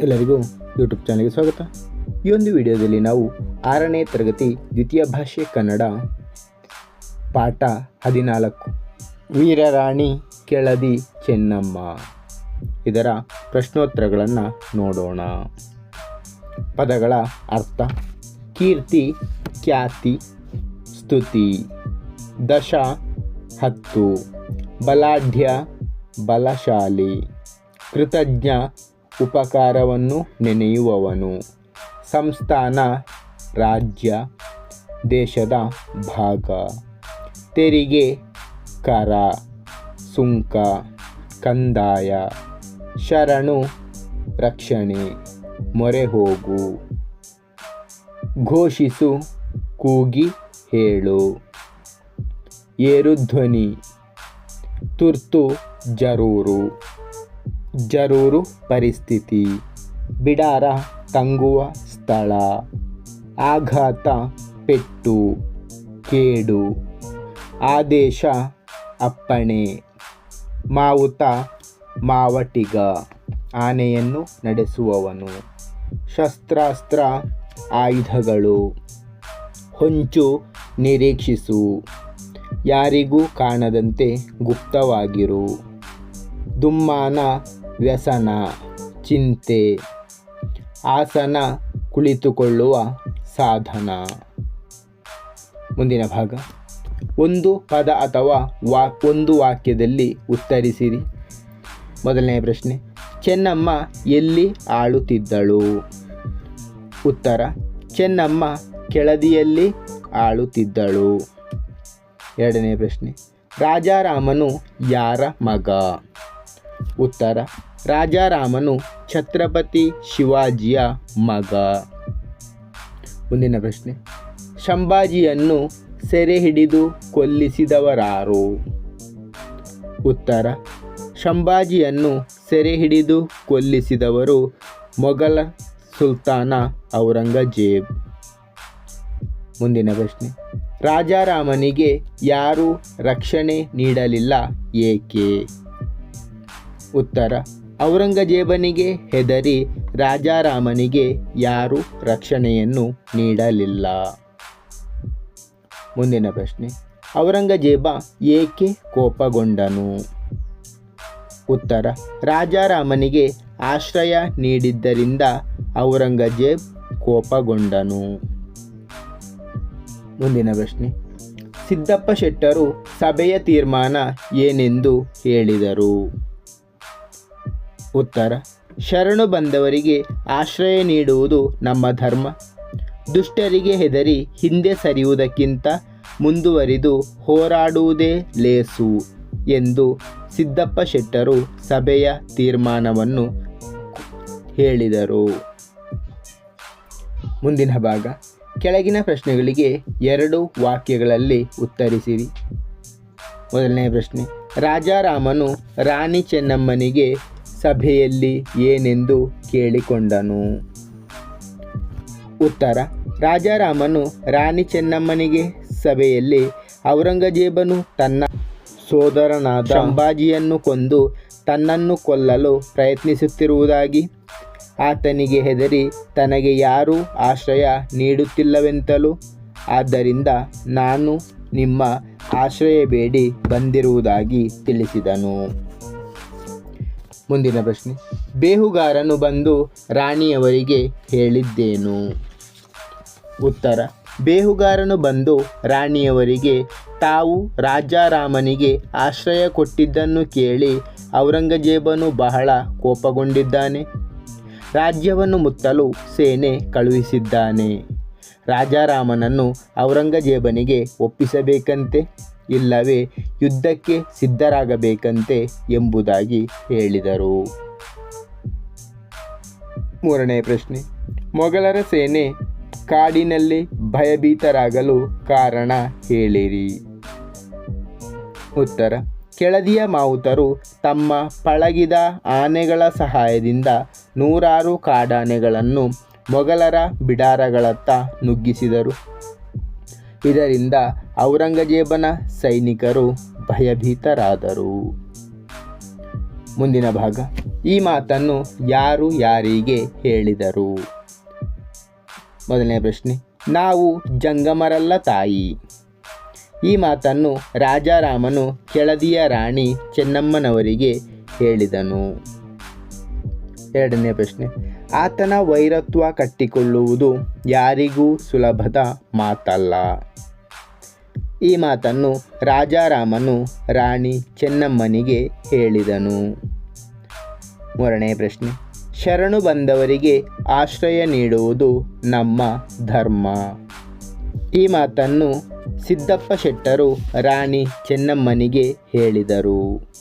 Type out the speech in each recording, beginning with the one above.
ಎಲ್ಲರಿಗೂ ಯೂಟ್ಯೂಬ್ ಚಾನಲ್ಗೆ ಸ್ವಾಗತ. ಈ ಒಂದು ವಿಡಿಯೋದಲ್ಲಿ ನಾವು ಆರನೇ ತರಗತಿ ದ್ವಿತೀಯ ಭಾಷೆ ಕನ್ನಡ ಪಾಠ ಹದಿನಾಲ್ಕು. ವೀರರಾಣಿ ಕೆಳದಿ ಚೆನ್ನಮ್ಮ. ಇದರ ಪ್ರಶ್ನೋತ್ತರಗಳನ್ನು ನೋಡೋಣ. ಪದಗಳ ಅರ್ಥ, ಕೀರ್ತಿ, ಖ್ಯಾತಿ, ಸ್ತುತಿ, ದಶ, ಹತ್ತು. ಬಲಾಢ್ಯ, ಬಲಶಾಲಿ, ಕೃತಜ್ಞ ಉಪಕಾರವನ್ನು ನೆನೆಯುವವನು. ಸಂಸ್ಥಾನ, ರಾಜ್ಯ, ದೇಶದ ಭಾಗ. ತೆರಿಗೆ, ಕರ, ಸುಂಕ, ಕಂದಾಯ, ಶರಣು, ರಕ್ಷಣೆ ಮೊರೆ ಹೋಗು ಘೋಷಿಸು, ಕೂಗಿ, ಹೇಳು. ಏರುಧ್ವನಿ, ತುರ್ತು, ಜರೂರು. ಜರೂರು ಪರಿಸ್ಥಿತಿ. ಬಿಡಾರ ತಂಗುವ ಸ್ಥಳ. ಆಘಾತ ಪೆಟ್ಟು. ಕೇಡು. ಆದೇಶ ಅಪ್ಪಣೆ. ಮಾವುತ ಮಾವಟಿಗ. ಆನೆಯನ್ನು ನಡೆಸುವವನು. ಶಸ್ತ್ರಾಸ್ತ್ರ ಆಯುಧಗಳು. ಹೊಂಚು ನಿರೀಕ್ಷಿಸು. ಯಾರಿಗೂ ಕಾಣದಂತೆ ಗುಪ್ತವಾಗಿರು. ದುಮ್ಮಾನ ವ್ಯಸನ, ಚಿಂತೆ, ಆಸನ ಕುಳಿತುಕೊಳ್ಳುವ ಸಾಧನ. ಮುಂದಿನ ಭಾಗ. ಒಂದು ಪದ ಅಥವಾ ವಾ, ಒಂದು ವಾಕ್ಯದಲ್ಲಿ ಉತ್ತರಿಸಿರಿ. ಮೊದಲನೇ ಪ್ರಶ್ನೆ. ಚೆನ್ನಮ್ಮ ಎಲ್ಲಿ ಆಳುತ್ತಿದ್ದಳು? ಉತ್ತರ. ಚೆನ್ನಮ್ಮ ಕೆಳದಿಯಲ್ಲಿ ಆಳುತ್ತಿದ್ದಳು. ಎರಡನೇ ಪ್ರಶ್ನೆ. ರಾಜಾರಾಮನು ಯಾರ ಮಗ? ಉತ್ತರ. ರಾಜಾರಾಮನು ಛತ್ರಪತಿ ಶಿವಾಜಿಯ ಮಗ. ಮುಂದಿನ ಪ್ರಶ್ನೆ. ಶಂಭಾಜಿಯನ್ನು ಸೆರೆ ಹಿಡಿದು ಕೊಲ್ಲಿಸಿದವರಾರು? ಉತ್ತರ. ಶಂಭಾಜಿಯನ್ನು ಸೆರೆ ಹಿಡಿದು ಕೊಲ್ಲಿಸಿದವರು ಮೊಘಲ ಸುಲ್ತಾನ ಔರಂಗಜೇಬ್. ಮುಂದಿನ ಪ್ರಶ್ನೆ. ರಾಜಾರಾಮನಿಗೆ ಯಾರು ರಕ್ಷಣೆ ನೀಡಲಿಲ್ಲ, ಏಕೆ? ಉತ್ತರ. ಔರಂಗಜೇಬನಿಗೆ ಹೆದರಿ ರಾಜಾರಾಮನಿಗೆ ಯಾರು ರಕ್ಷಣೆಯನ್ನು ನೀಡಲಿಲ್ಲ. ಮುಂದಿನ ಪ್ರಶ್ನೆ, ಔರಂಗಜೇಬ ಏಕೆ ಕೋಪಗೊಂಡನು? ಉತ್ತರ, ರಾಜಾರಾಮನಿಗೆ ಆಶ್ರಯ ನೀಡಿದ್ದರಿಂದ ಔರಂಗಜೇಬ್ ಕೋಪಗೊಂಡನು. ಮುಂದಿನ ಪ್ರಶ್ನೆ, ಸಿದ್ದಪ್ಪ ಶೆಟ್ಟರು ಸಭೆಯ ತೀರ್ಮಾನ ಏನೆಂದು ಹೇಳಿದರು? ಉತ್ತರ. ಶರಣು ಬಂದವರಿಗೆ ಆಶ್ರಯ ನೀಡುವುದು ನಮ್ಮ ಧರ್ಮ. ದುಷ್ಟರಿಗೆ ಹೆದರಿ ಹಿಂದೆ ಸರಿಯುವುದಕ್ಕಿಂತ ಮುಂದುವರಿದು ಹೋರಾಡುವುದೇ ಲೇಸು ಎಂದು ಸಿದ್ದಪ್ಪ ಶೆಟ್ಟರು ಸಭೆಯ ತೀರ್ಮಾನವನ್ನು ಹೇಳಿದರು. ಮುಂದಿನ ಭಾಗ. ಕೆಳಗಿನ ಪ್ರಶ್ನೆಗಳಿಗೆ ಎರಡು ವಾಕ್ಯಗಳಲ್ಲಿ ಉತ್ತರಿಸಿರಿ. ಮೊದಲನೇ ಪ್ರಶ್ನೆ. ರಾಜಾರಾಮನು ರಾಣಿ ಚೆನ್ನಮ್ಮನಿಗೆ ಸಭೆಯಲ್ಲಿ ಏನೆಂದು ಕೇಳಿಕೊಂಡನು. ಉತ್ತರ, ರಾಜಾರಾಮನು ರಾಣಿ ಚೆನ್ನಮ್ಮನಿಗೆ ಸಭೆಯಲ್ಲಿ ಔರಂಗಜೇಬನು ತನ್ನ ಸೋದರನಾದ ಶಂಭಾಜಿಯನ್ನು ಕೊಂದು ತನ್ನನ್ನು ಕೊಲ್ಲಲು ಪ್ರಯತ್ನಿಸುತ್ತಿರುವುದಾಗಿ, ಆತನಿಗೆ ಹೆದರಿ ತನಗೆ ಯಾರೂ ಆಶ್ರಯ ನೀಡುತ್ತಿಲ್ಲವೆಂತಲೂ, ಆದ್ದರಿಂದ ನಾನು ನಿಮ್ಮ ಆಶ್ರಯ ಬೇಡಿ ಬಂದಿರುವುದಾಗಿ ತಿಳಿಸಿದನು. ಮುಂದಿನ ಪ್ರಶ್ನೆ. ಬೇಹುಗಾರನು ಬಂದು ರಾಣಿಯವರಿಗೆ ಹೇಳಿದ್ದೇನು? ಉತ್ತರ. ಬೇಹುಗಾರನು ಬಂದು ರಾಣಿಯವರಿಗೆ, ತಾವು ರಾಜಾರಾಮನಿಗೆ ಆಶ್ರಯ ಕೊಟ್ಟಿದ್ದನ್ನು ಕೇಳಿ ಔರಂಗಜೇಬನು ಬಹಳ ಕೋಪಗೊಂಡಿದ್ದಾನೆ. ರಾಜ್ಯವನ್ನು ಮುತ್ತಲು ಸೇನೆ ಕಳುಹಿಸಿದ್ದಾನೆ. ರಾಜಾರಾಮನನ್ನು ಔರಂಗಜೇಬನಿಗೆ ಒಪ್ಪಿಸಬೇಕಂತೆ. ಇಲ್ಲವೇ ಯುದ್ಧಕ್ಕೆ ಸಿದ್ಧರಾಗಬೇಕಂತೆ ಎಂಬುದಾಗಿ ಹೇಳಿದರು. ಮೂರನೇ ಪ್ರಶ್ನೆ. ಮೊಘಲರ ಸೇನೆ ಕಾಡಿನಲ್ಲಿ ಭಯಭೀತರಾಗಲು ಕಾರಣ ಹೇಳಿರಿ. ಉತ್ತರ. ಕೆಳದಿಯ ಮಾವುತರು ತಮ್ಮ ಪಳಗಿದ ಆನೆಗಳ ಸಹಾಯದಿಂದ ನೂರಾರು ಕಾಡಾನೆಗಳನ್ನು ಮೊಘಲರ ಬಿಡಾರಗಳತ್ತ ನುಗ್ಗಿಸಿದರು. ಇದರಿಂದ ಔರಂಗಜೇಬನ ಸೈನಿಕರು ಭಯಭೀತರಾದರು. ಮುಂದಿನ ಭಾಗ. ಈ ಮಾತನ್ನು ಯಾರು ಯಾರಿಗೆ ಹೇಳಿದರು? ಮೊದಲನೇ ಪ್ರಶ್ನೆ. ನಾವು ಜಂಗಮರಲ್ಲ ತಾಯಿ. ಈ ಮಾತನ್ನು ರಾಜಾರಾಮನು ಕೆಳದಿಯ ರಾಣಿ ಚೆನ್ನಮ್ಮನವರಿಗೆ ಹೇಳಿದನು. ಎರಡನೇ ಪ್ರಶ್ನೆ. ಆತನ ವೈರತ್ವ ಕಟ್ಟಿಕೊಳ್ಳುವುದು ಯಾರಿಗೂ ಸುಲಭದ ಮಾತಲ್ಲ. ಈ ಮಾತನ್ನು ರಾಜಾರಾಮನು ರಾಣಿ ಚೆನ್ನಮ್ಮನಿಗೆ ಹೇಳಿದನು. ಮೂರನೇ ಪ್ರಶ್ನೆ. ಶರಣು ಬಂದವರಿಗೆ ಆಶ್ರಯ ನೀಡುವುದು ನಮ್ಮ ಧರ್ಮ. ಈ ಮಾತನ್ನು ಸಿದ್ದಪ್ಪ ಶೆಟ್ಟರು ರಾಣಿ ಚೆನ್ನಮ್ಮನಿಗೆ ಹೇಳಿದರು.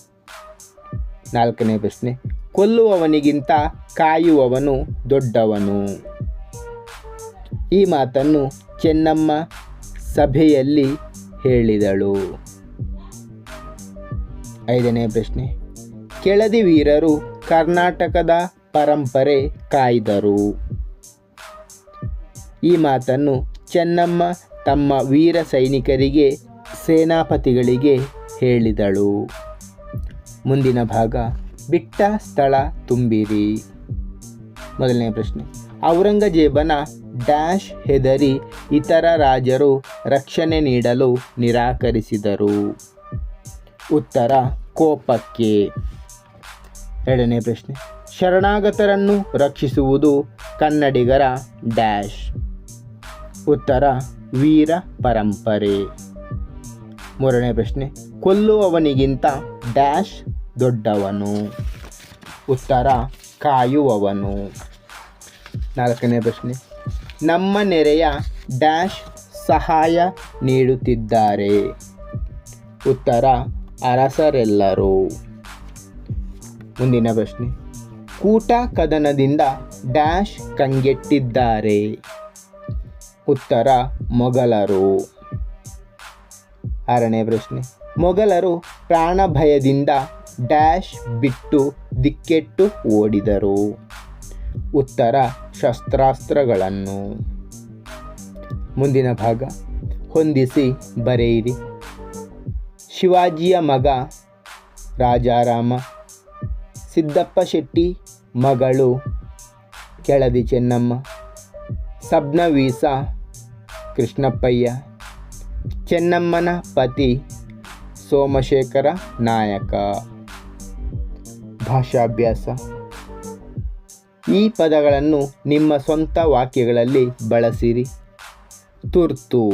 ನಾಲ್ಕನೇ ಪ್ರಶ್ನೆ. ಕೊಲ್ಲುವವನಿಗಿಂತ ಕಾಯುವವನು ದೊಡ್ಡವನು. ಈ ಮಾತನ್ನು ಚೆನ್ನಮ್ಮ ಸಭೆಯಲ್ಲಿ ಹೇಳಿದಳು. ಐದನೇ ಪ್ರಶ್ನೆ. ಕೆಳದಿ ವೀರರು ಕರ್ನಾಟಕದ ಪರಂಪರೆ ಕಾಯ್ದರು. ಈ ಮಾತನ್ನು ಚೆನ್ನಮ್ಮ ತಮ್ಮ ವೀರ ಸೈನಿಕರಿಗೆ, ಸೇನಾಪತಿಗಳಿಗೆ ಹೇಳಿದಳು. ಮುಂದಿನ ಭಾಗ, ಬಿಟ್ಟ ಸ್ಥಳ ತುಂಬಿರಿ. ಮೊದಲನೇ ಪ್ರಶ್ನೆ. ಔರಂಗಜೇಬನ ಡ್ಯಾಶ್ ಹೆದರಿ ಇತರ ರಾಜರು ರಕ್ಷಣೆ ನೀಡಲು ನಿರಾಕರಿಸಿದರು. ಉತ್ತರ, ಕೋಪಕ್ಕೆ. ಎರಡನೇ ಪ್ರಶ್ನೆ. ಶರಣಾಗತರನ್ನು ರಕ್ಷಿಸುವುದು ಕನ್ನಡಿಗರ ಡ್ಯಾಶ್. ಉತ್ತರ, ವೀರ ಪರಂಪರೆ. ಮೂರನೇ ಪ್ರಶ್ನೆ. ಕೊಲ್ಲುವವನಿಗಿಂತ ಡ್ಯಾಶ್ ದೊಡ್ಡವನು. ಉತ್ತರ, ಕಾಯುವವನು. ನಾಲ್ಕನೇ ಪ್ರಶ್ನೆ. ನಮ್ಮ ನೆರೆಯ ಡ್ಯಾಶ್ ಸಹಾಯ ನೀಡುತ್ತಿದ್ದಾರೆ. ಉತ್ತರ, ಅರಸರೆಲ್ಲರೂ. ಮುಂದಿನ ಪ್ರಶ್ನೆ. ಕೂಟ ಕದನದಿಂದ ಡ್ಯಾಶ್ ಕಂಗೆಟ್ಟಿದ್ದಾರೆ. ಉತ್ತರ, ಮೊಘಲರು. ಆರನೇ ಪ್ರಶ್ನೆ. ಮೊಘಲರು ಪ್ರಾಣ ಭಯದಿಂದ ಡ್ಯಾಶ್ ಬಿಟ್ಟು ದಿಕ್ಕೆಟ್ಟು ಓಡಿದರು. ಉತ್ತರ ಶಸ್ತ್ರಾಸ್ತ್ರಗಳನ್ನು ಮುಂದಿನ ಭಾಗ ಹೊಂದಿಸಿ ಬರೆಯಿರಿ. ಶಿವಾಜಿಯ ಮಗ ರಾಜಾರಾಮ, ಸಿದ್ದಪ್ಪ ಶೆಟ್ಟಿ ಮಗಳು ಕೆಳದಿ ಚೆನ್ನಮ್ಮ, ಸಬ್ನವೀಸ ಕೃಷ್ಣಪ್ಪಯ್ಯ, ಚೆನ್ನಮ್ಮನ ಪತಿ ಸೋಮಶೇಖರ ನಾಯಕ. ಭಾಷಾಭ್ಯಾಸ. ಈ ಪದಗಳನ್ನು ನಿಮ್ಮ ಸ್ವಂತ ವಾಕ್ಯಗಳಲ್ಲಿ ಬಳಸಿರಿ. ತುರ್ತು.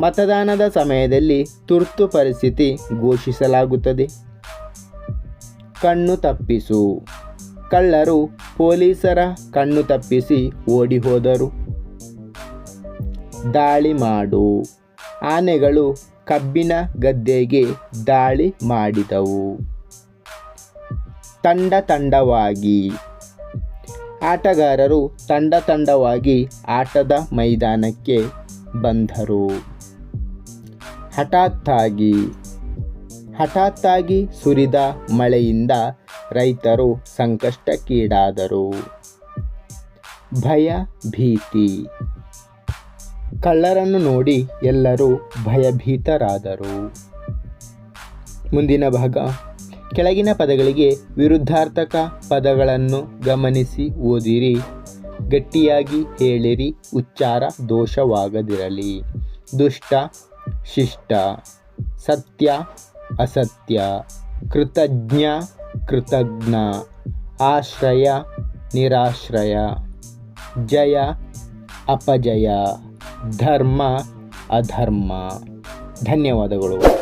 ಮತದಾನದ ಸಮಯದಲ್ಲಿ ತುರ್ತು ಪರಿಸ್ಥಿತಿ ಘೋಷಿಸಲಾಗುತ್ತದೆ. ಕಣ್ಣು ತಪ್ಪಿಸು. ಕಳ್ಳರು ಪೊಲೀಸರ ಕಣ್ಣು ತಪ್ಪಿಸಿ ಓಡಿ ಹೋದರು ದಾಳಿ ಮಾಡು. ಆನೆಗಳು ಕಬ್ಬಿನ ಗದ್ದೆಗೆ ದಾಳಿ ಮಾಡಿದವು. ತಂಡ ತಂಡವಾಗಿ. ಆಟಗಾರರು ತಂಡ ತಂಡವಾಗಿ ಆಟದ ಮೈದಾನಕ್ಕೆ ಬಂದರು. ಹಠಾತ್ತಾಗಿ ಹಠಾತ್ತಾಗಿ ಸುರಿದ ಮಳೆಯಿಂದ ರೈತರು ಸಂಕಷ್ಟಕ್ಕೀಡಾದರು. ಭಯ ಭೀತಿ. ಕಳ್ಳರನ್ನು ನೋಡಿ ಎಲ್ಲರೂ ಭಯಭೀತರಾದರು. ಮುಂದಿನ ಭಾಗ. ಕೆಳಗಿನ ಪದಗಳಿಗೆ ವಿರುದ್ಧಾರ್ಥಕ ಪದಗಳನ್ನು ಗಮನಿಸಿ ಓದಿರಿ. ಗಟ್ಟಿಯಾಗಿ ಹೇಳಿರಿ, ಉಚ್ಚಾರ ದೋಷವಾಗದಿರಲಿ. ದುಷ್ಟ, ಶಿಷ್ಟ, ಸತ್ಯ, ಅಸತ್ಯ, ಕೃತಜ್ಞ ಕೃತಜ್ಞ, ಆಶ್ರಯ, ನಿರಾಶ್ರಯ, ಜಯ, ಅಪಜಯ, ಧರ್ಮ, ಅಧರ್ಮ. ಧನ್ಯವಾದಗಳು.